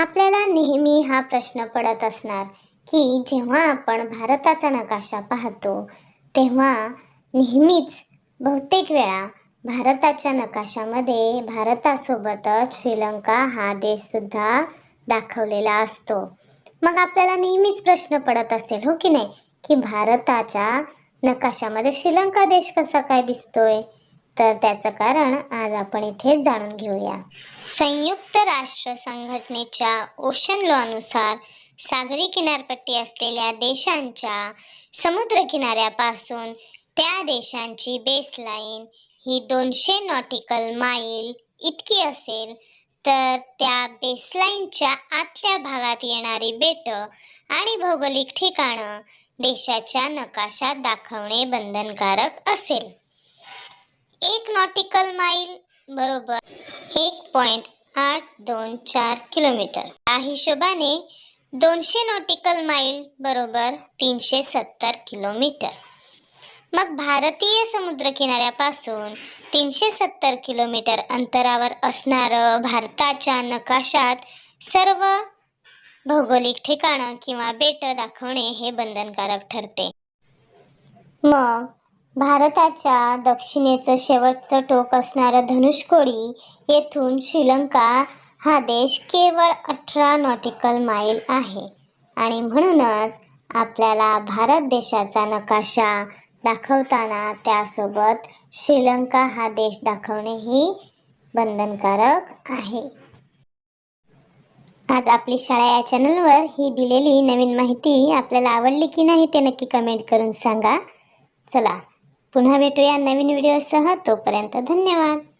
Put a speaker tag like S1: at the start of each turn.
S1: आपल्याला नेहमी हा प्रश्न पडत असणार की जेव्हा आपण भारताचा नकाशा पाहतो तेव्हा नेहमीच बहुतेक वेळा भारताच्या नकाशामध्ये भारतासोबतच श्रीलंका हा देशसुद्धा दाखवलेला असतो. मग आपल्याला नेहमीच प्रश्न पडत असेल हो की नाही? की भारताच्या नकाशामध्ये श्रीलंका देश कसा काय दिसतोय? तर त्याचं कारण आज आपण इथे जाणून घेऊया. संयुक्त राष्ट्र संघटनेच्या ओशन लॉनुसार सागरी किनारपट्टी असलेल्या देशांच्या समुद्र किनाऱ्यापासून त्या देशांची बेसलाईन ही दोनशे नॉटिकल माईल इतकी असेल तर त्या बेसलाईनच्या आतल्या भागात येणारी बेटं आणि भौगोलिक ठिकाणं देशाच्या नकाशात दाखवणे बंधनकारक असेल. एक नॉटिकल माईल बरोबर. एक पॉईंट आठ दोन चार किलोमीटर या हिशोबाने दोनशे नॉटिकल माईल बरोबर तीनशे सत्तर किलोमीटर मग भारतीय समुद्रकिनाऱ्यापासून तीनशे सत्तर किलोमीटर अंतरावर असणारं भारताच्या नकाशात सर्व भौगोलिक ठिकाणं किंवा बेटं दाखवणे हे बंधनकारक ठरते. मग भारताच्या दक्षिणेचं शेवटचं टोक असणारं धनुषकोडी येथून श्रीलंका हा देश केवळ अठरा नॉटिकल माईल आहे. आणि म्हणूनच आपल्याला भारत देशाचा नकाशा दाखवताना त्यासोबत श्रीलंका हा देश दाखवणेही बंधनकारक आहे. आज आपली शाळा या चॅनलवर ही दिलेली नवीन माहिती आपल्याला आवडली की नाही ते नक्की कमेंट करून सांगा. चला पुन्हा भेटूया नवीन व्हिडिओसह. तोपर्यंत धन्यवाद.